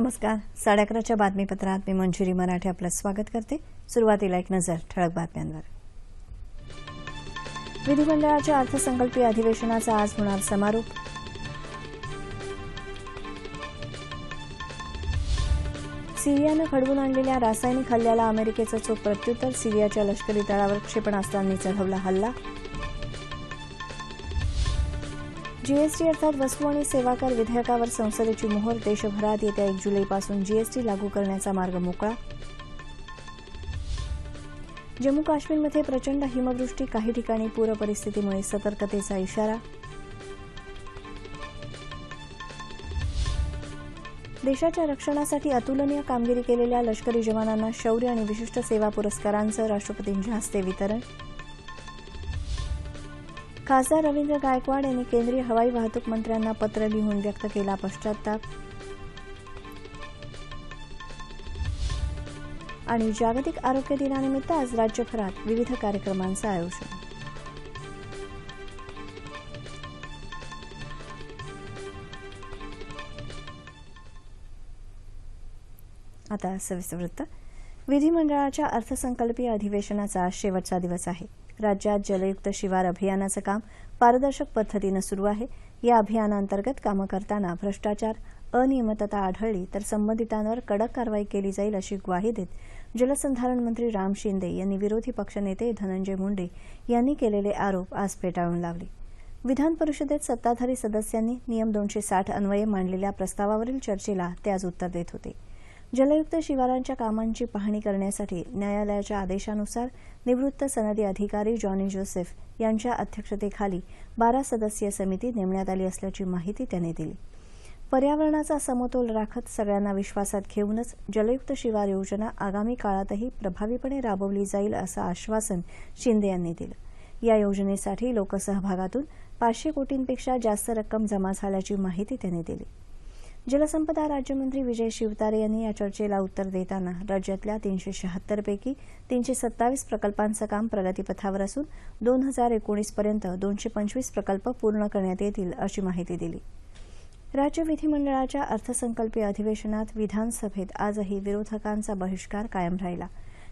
नमस्कार. साडे अकराच्या बातमीपत्रात मी मंजुरी मराठे आपलं स्वागत करते. सुरुवातीला एक नजर ठळक बातम्यांवर. विधिमंडळाच्या अर्थसंकल्पीय अधिवेशनाचा आज होणार समारोप. सिरियानं घडवून आणलेल्या रासायनिक हल्ल्याला अमेरिकेचं चोख प्रत्युत्तर सिरियाच्या लष्करी तळावर क्षेपणास्त्रांनी चढवला हल्ला. जीएसटी अर्थात वस्तू आणि सेवा कर विधेयकावर संसदेची मोहर देशभरात येत्या एक जुलैपासून जीएसटी लागू करण्याचा मार्ग मोकळा. जम्मू काश्मीरमध्ये प्रचंड हिमवृष्टी काही ठिकाणी पूरपरिस्थितीमुळे सतर्कतेचा इशारा. देशाच्या रक्षणासाठी अतुलनीय कामगिरी केलेल्या लष्करी जवानांना शौर्य आणि विशिष्ट सेवा पुरस्कारांचं राष्ट्रपतींच्या हस्ते वितरण. खासदार रवींद्र गायकवाड यांनी केंद्रीय हवाई वाहतूक मंत्र्यांना पत्र लिहून व्यक्त केला पश्चाताप. आणि जागतिक आरोग्य दिनानिमित्त आज राज्यभरात विविध कार्यक्रमांचं आयोजन. आता सविस्तर वृत्त. विधिमंडळाच्या अर्थसंकल्पीय अधिवेशनाचा शेवटचा दिवस आहे. राज्यात जलयुक्त शिवार अभियानाचं काम पारदर्शक पद्धतीनं सुरू आहे. या अभियानांतर्गत कामं करताना भ्रष्टाचार अनियमितता आढळली तर संबंधितांवर कडक कारवाई केली जाईल अशी ग्वाही देत जलसंधारण मंत्री राम शिंदे यांनी विरोधी पक्षनेते धनंजय मुंडे यांनी केलेले आरोप आज फेटाळून लावले. विधान परिषदेत सत्ताधारी सदस्यांनी नियम दोनशे साठ अन्वये मांडलेल्या प्रस्तावावरील चर्चेला ते आज उत्तर देत होते. जलयुक्त शिवारांच्या कामांची पाहणी करण्यासाठी न्यायालयाच्या आदेशानुसार निवृत्त सनदी अधिकारी जॉनी जोसेफ यांच्या अध्यक्षतेखाली बारा सदस्यीय समिती नेमण्यात आली असल्याची माहिती त्यांनी दिली. पर्यावरणाचा समतोल राखत सगळ्यांना विश्वासात घेऊनच जलयुक्त शिवार योजना आगामी काळातही प्रभावीपणे राबवली जाईल असं आश्वासन शिंदे यांनी दिलं. या योजनेसाठी लोकसहभागातून पाचशे कोटींपेक्षा जास्त रक्कम जमा झाल्याची माहिती त्यांनी दिली. जलसंपदा राज्यमंत्री विजय शिवतारे यांनी या चर्चेला उत्तर देताना राज्यातल्या तीनशे शहात्तरपैकी तीनशे सत्तावीस प्रकल्पांचं काम प्रगतीपथावर असून दोन हजार एकोणीसपर्यंत दोनशे पंचवीस प्रकल्प पूर्ण करण्यात येतील अशी माहिती दिली. राज्य विधिमंडळाच्या अर्थसंकल्पीय अधिवेशनात विधानसभेत आजही विरोधकांचा बहिष्कार कायम राहिला.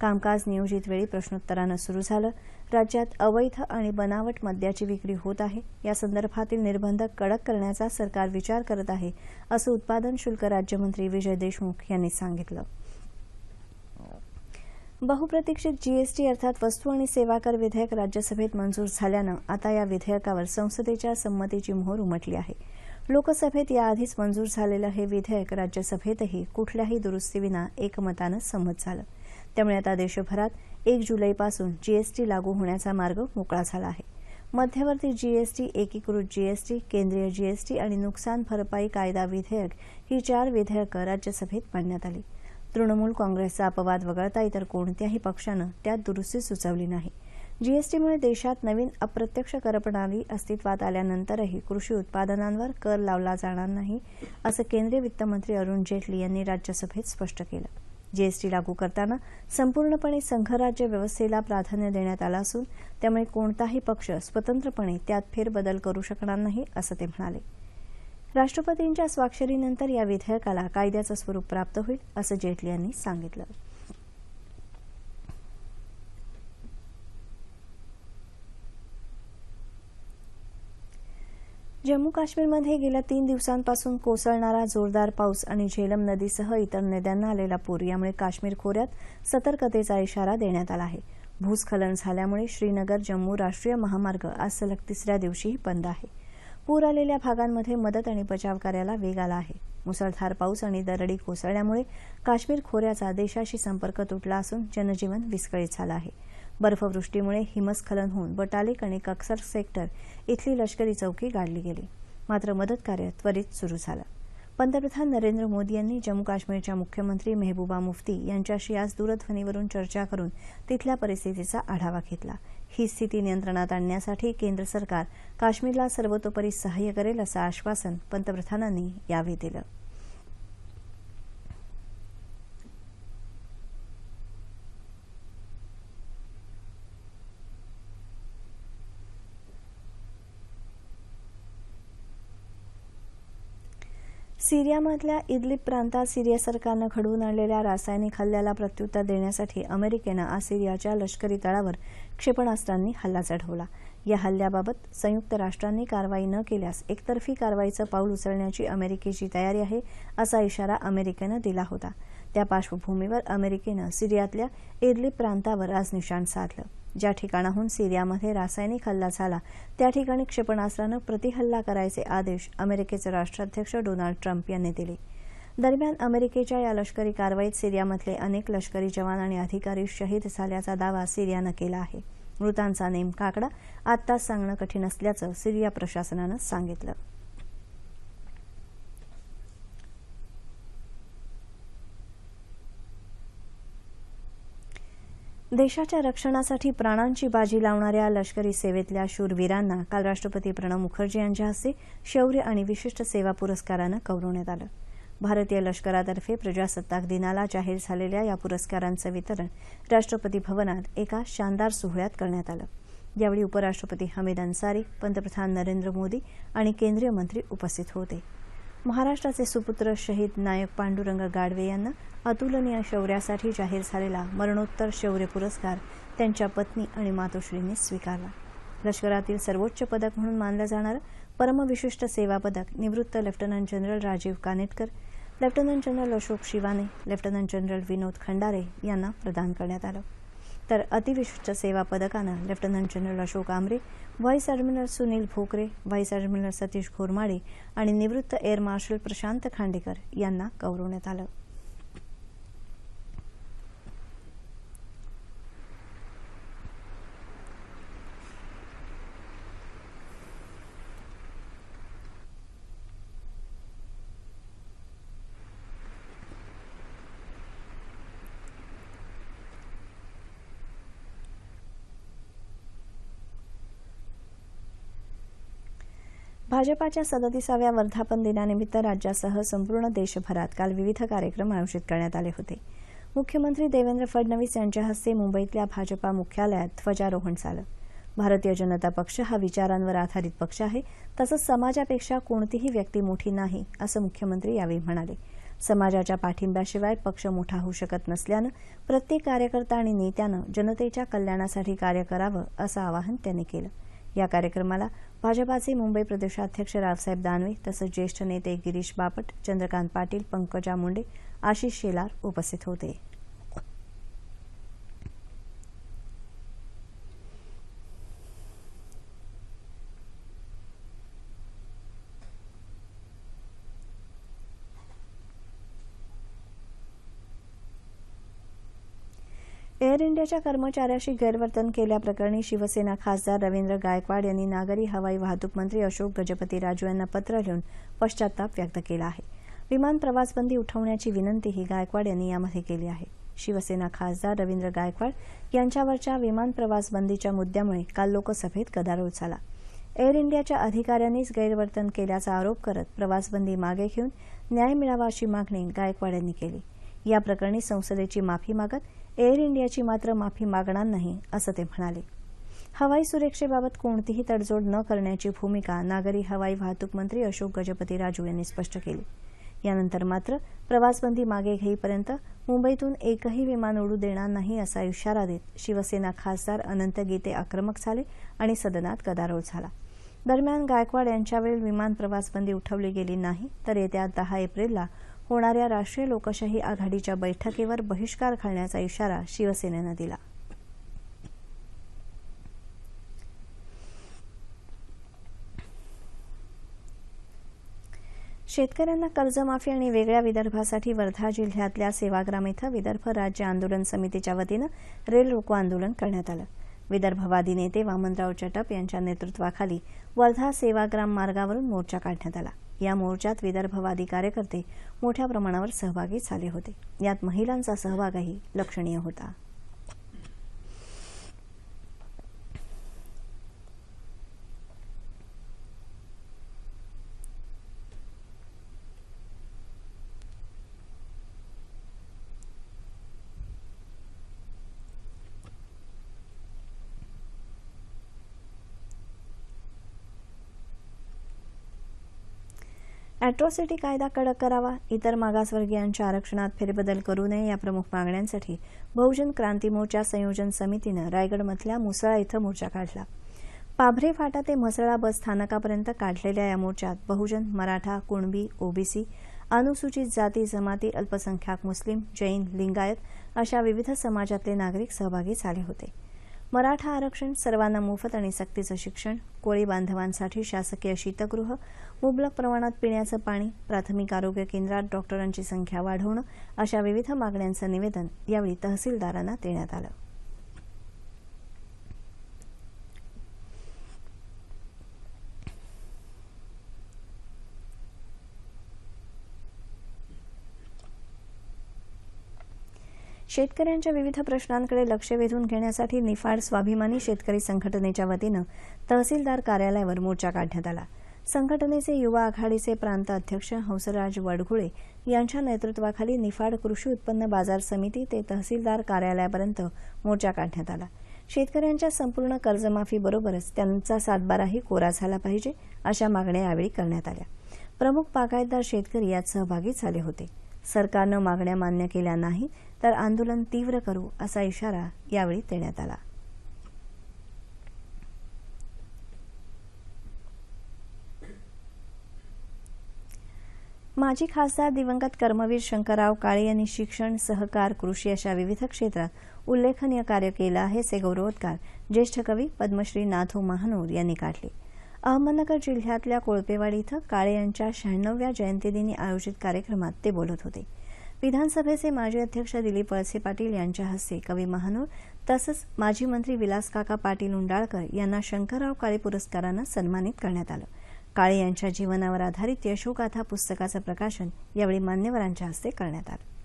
कामकाज नियोजित वेळी प्रश्नोत्तरानं सुरू झालं. राज्यात अवैध आणि बनावट मद्याची विक्री होत आहे. या संदर्भातील निर्बंध कडक करण्याचा सरकार विचार करत आहे असं उत्पादन शुल्क राज्यमंत्री विजय देशमुख यांनी सांगितलं. बहुप्रतीक्षित जीएसटी अर्थात वस्तू आणि सेवा कर विधेयक राज्यसभेत मंजूर झाल्यानं आता या विधेयकावर संसदेच्या संमतीची मोहर उमटली आहे. लोकसभेत याआधीच मंजूर झालेलं हे विधेयक राज्यसभेतही कुठल्याही दुरुस्तीविना एकमतानं संमत झालं. त्यामुळे आता देशभरात एक जुलैपासून जीएसटी लागू होण्याचा मार्ग मोकळा झाला आहे. मध्यवर्ती जीएसटी एकीकृत जीएसटी केंद्रीय जीएसटी आणि नुकसान भरपाई कायदा विधेयक ही चार विधेयकं राज्यसभेत मांडण्यात आली. तृणमूल काँग्रेसचा अपवाद वगळता इतर कोणत्याही पक्षानं त्यात दुरुस्ती सुचवली नाही. जीएसटीमुळे देशात नवीन अप्रत्यक्ष करप्रणाली अस्तित्वात आल्यानंतरही कृषी उत्पादनांवर कर लावला जाणार नाही असं केंद्रीय वित्तमंत्री अरुण जेटली यांनी राज्यसभेत स्पष्ट केलं. जीएसटी लागू करताना संपूर्णपणे संघराज्य व्यवस्थेला प्राधान्य देण्यात आलं असून त्यामुळे कोणताही पक्ष स्वतंत्रपणे त्यात फेरबदल करू शकणार नाही असं ते म्हणाले. राष्ट्रपतींच्या स्वाक्षरीनंतर या विधेयकाला कायद्याचं स्वरूप प्राप्त होईल असं जेटली यांनी सांगितलं. जम्मू काश्मीरमध्ये गेल्या तीन दिवसांपासून कोसळणारा जोरदार पाऊस आणि झेलम नदीसह इतर नद्यांना आलेला पूर यामुळे काश्मीर खोऱ्यात सतर्कतेचा इशारा देण्यात आला आहे. भूस्खलन झाल्यामुळे श्रीनगर जम्मू राष्ट्रीय महामार्ग आज सलग तिसऱ्या दिवशीही बंद आहे. पूर आलेल्या भागांमध्ये मदत आणि बचाव कार्याला वेग आला आहे. मुसळधार पाऊस आणि दरडी कोसळल्यामुळे काश्मीर खोऱ्याचा देशाशी संपर्क तुटला असून जनजीवन विस्कळीत झालं आहे. बर्फवृष्टीमुळे हिमस्खलन होऊन बटालिक आणि कक्सर सेक्टर इथली लष्करी चौकी गाडली गेली. मात्र मदत कार्य त्वरित सुरू झालं. पंतप्रधान नरेंद्र मोदी यांनी जम्मू काश्मीरच्या मुख्यमंत्री मेहबूबा मुफ्ती यांच्याशी आज दूरध्वनीवरून चर्चा करून तिथल्या परिस्थितीचा आढावा घेतला. ही स्थिती नियंत्रणात आणण्यासाठी केंद्र सरकार काश्मीरला सर्वतोपरी सहाय्य करेल असं आश्वासन पंतप्रधानांनी यावेळी दिलं. सिरियामधल्या इदलिब प्रांतात सिरिया सरकारनं घडवून आणलेल्या रासायनिक हल्ल्याला प्रत्युत्तर देण्यासाठी अमेरिकेनं आज सिरियाच्या लष्करी तळावर क्षेपणास्त्रांनी हल्ला चढवला या हल्ल्याबाबत संयुक्त राष्ट्रांनी कारवाई न केल्यास एकतर्फी कारवाईचं पाऊल उचलण्याची अमेरिकेची तयारी आहे असा इशारा अमेरिकेनं दिला होता. त्या पार्श्वभूमीवर अमेरिकेनं सिरियातल्या इदलिब प्रांतावर आज निशाण साधलं. ज्या ठिकाणाहून सिरियामध्ये रासायनिक हल्ला झाला त्या ठिकाणी क्षेपणास्त्रानं प्रतिहल्ला करायचे आदेश अमेरिकेचे राष्ट्राध्यक्ष डोनाल्ड ट्रम्प यांनी दिले. दरम्यान अमेरिकेच्या या लष्करी कारवाईत सिरियामधले अनेक लष्करी जवान आणि अधिकारी शहीद झाल्याचा दावा सिरियानं केला आहे. मृतांचा नेमका आकडा आत्ताच सांगणं कठीण असल्याचं सिरिया प्रशासनानं सांगितलं. देशाच्या रक्षणासाठी प्राणांची बाजी लावणाऱ्या लष्करी सेवेतल्या शूरवीरांना काल राष्ट्रपती प्रणव मुखर्जी यांच्या हस्ते शौर्य आणि विशिष्ट सेवा पुरस्कारानं गौरवण्यात आलं. भारतीय लष्करातर्फे प्रजासत्ताक दिनाला जाहीर झालेल्या या पुरस्कारांचं वितरण राष्ट्रपती भवनात एका शानदार सोहळ्यात करण्यात आलं. यावेळी उपराष्ट्रपती हमीद अन्सारी पंतप्रधान नरेंद्र मोदी आणि केंद्रीय मंत्री उपस्थित होते. महाराष्ट्राचे सुपुत्र शहीद नायक पांडुरंग गाडवे यांना अतुलनीय शौर्यासाठी जाहीर झालेला मरणोत्तर शौर्य पुरस्कार त्यांच्या पत्नी आणि मातोश्रींनी स्वीकारला. लष्करातील सर्वोच्च पदक म्हणून मानलं जाणारं परमविशिष्ट सेवा पदक निवृत्त lieutenant general Rajiv Kanitkar lieutenant general Ashok Shivane lieutenant general Vinod Khandare यांना प्रदान करण्यात आलं. तर अतिविशिष्ट सेवा पदकानं lieutenant general Ashok Amre vice admiral Sunil Bhokare vice admiral Satish Ghormade आणि निवृत्त एअर मार्शल प्रशांत खांडेकर यांना गौरवण्यात आलं. भाजपाच्या सदतीसाव्या वर्धापन दिनानिमित्त राज्यासह संपूर्ण देशभरात काल विविध कार्यक्रम आयोजित करण्यात आले होते. मुख्यमंत्री देवेंद्र फडणवीस यांच्या हस्ते मुंबईतल्या भाजपा मुख्यालयात ध्वजारोहण झालं. भारतीय जनता पक्ष हा विचारांवर आधारित पक्ष आहे तसंच समाजापेक्षा कोणतीही व्यक्ती मोठी नाही असं मुख्यमंत्री यावेळी म्हणाले. समाजाच्या पाठिंब्याशिवाय पक्ष मोठा होऊ शकत नसल्यानं प्रत्येक कार्यकर्ता आणि नेत्यानं जनतेच्या कल्याणासाठी कार्य करावं असं आवाहन त्यांनी केलं. या कार्यक्रमाला भाजपाचे मुंबई प्रदेशाध्यक्ष रावसाहेब दानवे तसंच ज्येष्ठ नेते गिरीश बापट चंद्रकांत पाटील पंकजा मुंडे आशिष शेलार उपस्थित होते. एअर इंडियाच्या कर्मचाऱ्याशी गैरवर्तन केल्याप्रकरणी शिवसेना खासदार रवींद्र गायकवाड यांनी नागरी हवाई वाहतूक मंत्री अशोक गजपती राजू यांना पत्र लिहून पश्चाताप व्यक्त केला आहे. विमान प्रवासबंदी उठवण्याची विनंतीही गायकवाड यांनी यामध्ये केली आहे. शिवसेना खासदार रवींद्र गायकवाड यांच्यावरच्या विमान प्रवासबंदीच्या मुद्द्यामुळे काल लोकसभेत गदारोळ झाला. एअर इंडियाच्या अधिकाऱ्यांनीच गैरवर्तन केल्याचा आरोप करत प्रवासबंदी मागे घेऊन न्याय मिळावा अशी मागणी गायकवाड यांनी केली. या प्रकरणी संसदेची माफी मागत एअर इंडियाची मात्र माफी मागणार नाही असं ते म्हणाले. हवाई सुरक्षेबाबत कोणतीही तडजोड न करण्याची भूमिका नागरी हवाई वाहतूक मंत्री अशोक गजपती राजू यांनी स्पष्ट केली. यानंतर मात्र प्रवासबंदी मागे घेईपर्यंत मुंबईतून एकही विमान उडू देणार नाही असा इशारा देत शिवसेना खासदार अनंत गीते आक्रमक झाले आणि सदनात गदारोळ झाला. दरम्यान गायकवाड यांच्यावेळी विमान प्रवासबंदी उठवली गेली नाही तर येत्या दहा एप्रिलला होणाऱ्या राष्ट्रीय लोकशाही आघाडीच्या बैठकीवर बहिष्कार घालण्याचा इशारा शिवसेनेनं दिला. शेतकऱ्यांना कर्जमाफी आणि वेगळ्या विदर्भासाठी वर्धा जिल्ह्यातल्या सेवाग्राम इथं विदर्भ राज्य आंदोलन समितीच्या वतीनं रेल रोको आंदोलन करण्यात आलं. विदर्भवादी नेते वामनराव चटप यांच्या नेतृत्वाखाली वर्धा सेवाग्राम मार्गावरून मोर्चा काढण्यात आला. या मोर्चात विदर्भवादी कार्यकर्ते मोठ्या प्रमाणावर सहभागी झाले होते. यात महिलांचा सहभागही लक्षणीय होता. अॅट्रॉसिटी कायदा कडक करावा इतर मागासवर्गीयांच्या आरक्षणात फेरबदल करू नये या प्रमुख मागण्यांसाठी बहुजन क्रांती मोर्चा संयोजन समितीनं रायगडमधल्या मुसळा इथं मोर्चा काढला. पाभरे फाटा ते म्हसळा बस स्थानकापर्यंत काढलेल्या या मोर्चात बहुजन मराठा कुणबी ओबीसी अनुसूचित जाती जमाती अल्पसंख्याक मुस्लिम जैन लिंगायत अशा विविध समाजातले नागरिक सहभागी झाले होते. मराठा आरक्षण सर्वांना मोफत आणि सक्तीचं शिक्षण कोळी बांधवांसाठी शासकीय शीतगृह मुबलक प्रमाणात पिण्याचं पाणी प्राथमिक आरोग्य केंद्रात डॉक्टरांची संख्या वाढवणं अशा विविध मागण्यांचं निवेदन यावेळी तहसीलदारांना देण्यात आलं. शेतकऱ्यांच्या विविध प्रश्नांकडे लक्ष वेधून घेण्यासाठी निफाड स्वाभिमानी शेतकरी संघटनेच्या वतीनं तहसीलदार कार्यालयावर मोर्चा काढण्यात आला. संघटनेचे युवा आघाडीचे प्रांत अध्यक्ष हंसराज वडघुळे यांच्या नेतृत्वाखाली निफाड कृषी उत्पन्न बाजार समिती ते तहसीलदार कार्यालयापर्यंत मोर्चा काढण्यात आला. शेतकऱ्यांच्या संपूर्ण कर्जमाफीबरोबरच त्यांचा सातबाराही कोरा झाला पाहिजे अशा मागण्या यावेळी करण्यात आल्या. प्रमुख बागायतदार शेतकरी यात सहभागी झाले होते. सरकारनं मागण्या मान्य केल्या नाही तर आंदोलन तीव्र करू असा इशारा यावेळी देण्यात आला. माजी खासदार दिवंगत कर्मवीर शंकरराव काळे यांनी शिक्षण सहकार कृषी अशा विविध क्षेत्रात उल्लेखनीय कार्य केलं आहे असे गौरवोद्गार ज्येष्ठ कवी पद्मश्री नाथो महानोर यांनी काढले. अहमदनगर जिल्ह्यातल्या कोळपेवाडी इथं काळे यांच्या शहाण्णव्या जयंतीदिनी आयोजित कार्यक्रमात ते बोलत होते. विधानसभेचे माजी अध्यक्ष दिलीप वळसे पाटील यांच्या हस्ते कवी महानोर तसंच माजी मंत्री विलासकाका पाटील उंडाळकर यांना शंकरराव काळे पुरस्कारानं सन्मानित करण्यात आलं. काळे यांच्या जीवनावर आधारित यशोगाथा पुस्तकाचं प्रकाशन यावेळी मान्यवरांच्या हस्ते करण्यात आलं.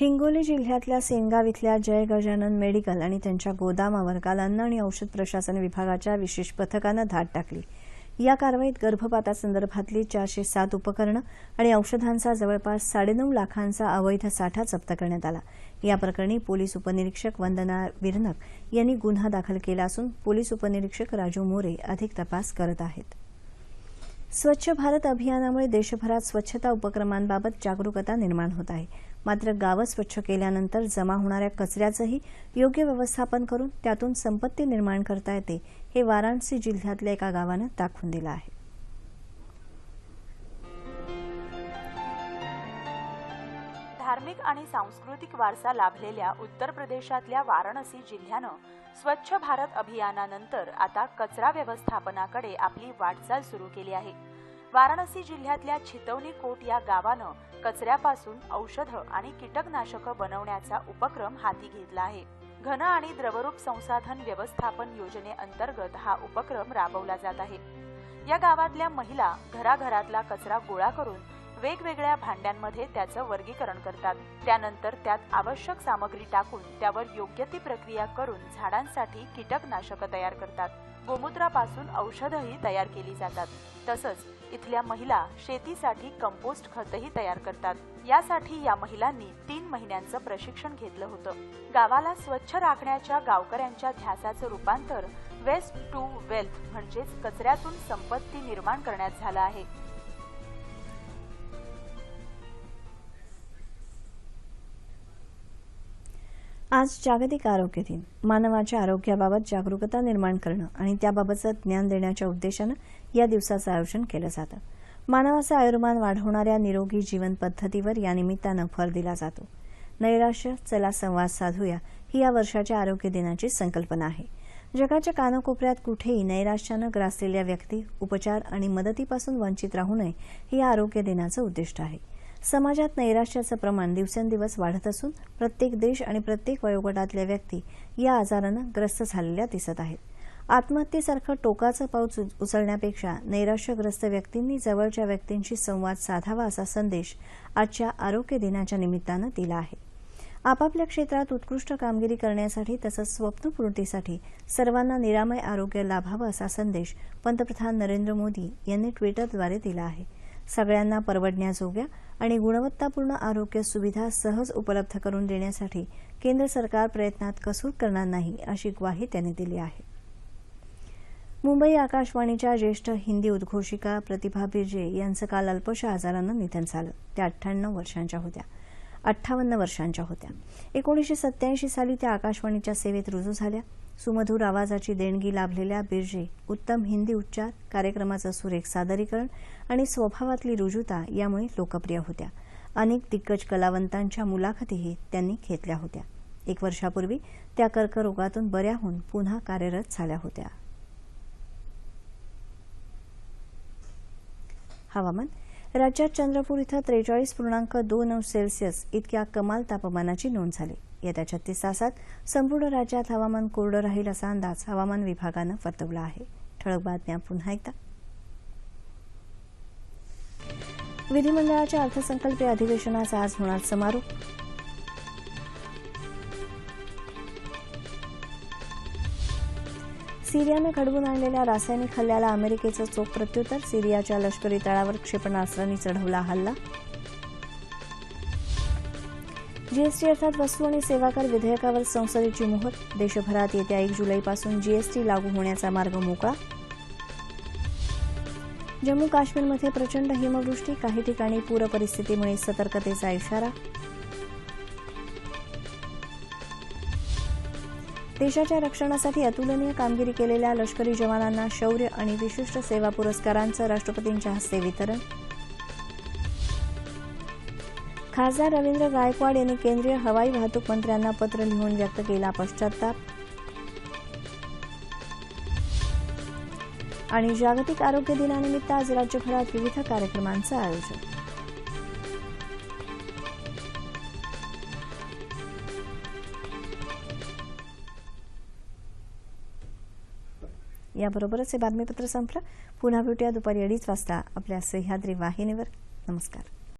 हिंगोली जिल्ह्यातल्या सेनगाव इथल्या जय गजानन मेडिकल आणि त्यांच्या गोदामावर काल अन्न आणि औषध प्रशासन विभागाच्या विशेष पथकानं धाड टाकली. या कारवाईत गर्भपातासंदर्भातली चारशे सात उपकरणं आणि औषधांचा जवळपास साडेनऊ लाखांचा अवैध साठा जप्त करण्यात आला. या प्रकरणी पोलीस उपनिरीक्षक वंदना विरनक यांनी गुन्हा दाखल केला असून पोलीस उपनिरीक्षक राजू मोरे अधिक तपास करत आहेत. स्वच्छ भारत अभियानामुळे देशभरात स्वच्छता उपक्रमांबाबत जागरूकता निर्माण होत आहे. मात्र गावं स्वच्छ केल्यानंतर जमा होणाऱ्या कचऱ्याचंही योग्य व्यवस्थापन करून त्यातून संपत्ती निर्माण करता येते हे वाराणसी जिल्ह्यातल्या एका गावानं दाखवून दिलं आहे. धार्मिक आणि सांस्कृतिक वारसा लाभलेल्या उत्तर प्रदेशातल्या वाराणसी जिल्ह्यानं स्वच्छ भारत अभियानानंतर आता कचरा व्यवस्थापनाकडे आपली वाटचाल सुरू केली आहे. वाराणसी जिल्ह्यातल्या छितवणी कोट या गावानं कचऱ्यापासून औषधं आणि कीटकनाशकं बनवण्याचा उपक्रम हाती घेतला आहे. घन आणि द्रवरूप संसाधन व्यवस्थापन योजनेअंतर्गत हा उपक्रम राबवला जात आहे. या गावातल्या महिला घराघरातला कचरा गोळा करून वेगवेगळ्या भांड्यांमध्ये त्याचं वर्गीकरण करतात. त्यानंतर त्यात आवश्यक सामग्री टाकून त्यावर योग्य ती प्रक्रिया करून झाडांसाठी कीटकनाशकं तयार करतात. गोमूत्रापासून औषधही तयार केली जातात. तसंच इथल्या महिला शेतीसाठी कंपोस्ट खतही तयार करतात. यासाठी या महिलांनी तीन महिन्यांचं प्रशिक्षण घेतलं होतं. गावाला स्वच्छ राखण्याच्या गावकऱ्यांच्या ध्यासाचं रूपांतर वेस्ट टू वेल्थ म्हणजेच कचऱ्यातून संपत्ती निर्माण करण्यात झालं आहे. आज जागतिक आरोग्य दिन. मानवाच्या आरोग्याबाबत जागरूकता निर्माण करणं आणि त्याबाबतचं ज्ञान देण्याच्या उद्देशानं या दिवसाचं आयोजन केलं जातं. मानवाचं आयुर्मान वाढवणाऱ्या निरोगी जीवन पद्धतीवर या निमित्तानं भर दिला जातो. नैराश्य चला संवाद साधूया ही या वर्षाच्या आरोग्य दिनाची संकल्पना आहे. जगाच्या कानाकोपऱ्यात कुठेही नैराश्यानं ग्रासलेल्या व्यक्ती उपचार आणि मदतीपासून वंचित राहू नये हे या आरोग्य दिनाचं उद्दिष्ट आहे. समाजात नैराश्याचं प्रमाण दिवसेंदिवस वाढत असून प्रत्येक देश आणि प्रत्येक वयोगटातल्या व्यक्ती या आजारानं ग्रस्त झालेल्या दिसत आहेत. आत्महत्येसारखं टोकाचं पाऊस उचलण्यापेक्षा नैराश्यग्रस्त व्यक्तींनी जवळच्या व्यक्तींशी संवाद साधावा असा संदेश आजच्या आरोग्य दिनाच्या निमित्तानं दिला आहे. आपापल्या क्षेत्रात उत्कृष्ट कामगिरी करण्यासाठी तसंच स्वप्नपूर्तीसाठी सर्वांना निरामय आरोग्य लाभावं असा संदेश पंतप्रधान नरेंद्र मोदी यांनी ट्विटरद्वारे दिला आहे. सगळ्यांना परवडण्याजोग्या आणि गुणवत्तापूर्ण आरोग्य सुविधा सहज उपलब्ध करून देण्यासाठी केंद्र सरकार प्रयत्नात कसूर करणार नाही अशी ग्वाही त्यांनी दिली आहे. मुंबई आकाशवाणीच्या ज्येष्ठ हिंदी उद्घोषिका प्रतिभा बिर्जे यांचं काल अल्पशा आजारानं निधन झालं. त्या अठ्ठ्याण्णव वर्षांच्या होत्या. अठ्ठावन्न वर्षांच्या होत्या. एकोणीसशे सत्याऐंशी साली त्या आकाशवाणीच्या सेवेत रुजू झाल्या. सुमधूर आवाजाची देणगी लाभलेल्या बिर्जे उत्तम हिंदी उच्चार कार्यक्रमाचं सुरेख सादरीकरण आणि स्वभावातली रुजुता यामुळे लोकप्रिय होत्या. अनेक दिग्गज कलावंतांच्या मुलाखतीही त्यांनी घेतल्या होत्या. एक वर्षापूर्वी त्या कर्करोगातून बऱ्या होऊन पुन्हा कार्यरत झाल्या होत्या. हवामान. राज्यात चंद्रपूर इथं त्रेचाळीस पूर्णांक दोन अंश सेल्सिअस इतक्या कमाल तापमानाची नोंद झाली. येत्या छत्तीस तासात संपूर्ण राज्यात हवामान कोरडं राहील असा अंदाज हवामान विभागानं वर्तवला आहे. ठळक बातम्या पुन्हा एकदा. विधिमंडळाच्या अर्थसंकल्पीय अधिवेशनाचा आज होणार समारोप. सिरियानं घडवून आणलेल्या रासायनिक हल्ल्याला अमेरिकेचं चोख प्रत्युत्तर सिरियाच्या लष्करी तळावर क्षेपणास्त्रांनी चढवला हल्ला. जीएसटी अर्थात वस्तू आणि सेवा कर विधेयकावर संसदेची मोहर देशभरात येत्या एक जुलैपासून जीएसटी लागू होण्याचा मार्ग मोकळा. जम्मू काश्मीरमध्ये प्रचंड हिमवृष्टी काही ठिकाणी पूरपरिस्थितीमुळे सतर्कतेचा इशारा. देशाच्या रक्षणासाठी अतुलनीय कामगिरी केलेल्या लष्करी जवानांना शौर्य आणि विशिष्ट सेवा पुरस्कारांचं राष्ट्रपतींच्या हस्ते वितरण. खासदार रवींद्र गायकवाड यांनी केंद्रीय हवाई वाहतूक मंत्र्यांना पत्र लिहून व्यक्त केला पश्चाताप. आणि जागतिक आरोग्य दिनानिमित्त आज राज्यभरात विविध कार्यक्रमांचं आयोजन. याबरोबरच हे बातमीपत्र संपलं. पुन्हा भेटूया दुपारी अडीच वाजता आपल्या सह्याद्री वाहिनीवर. नमस्कार.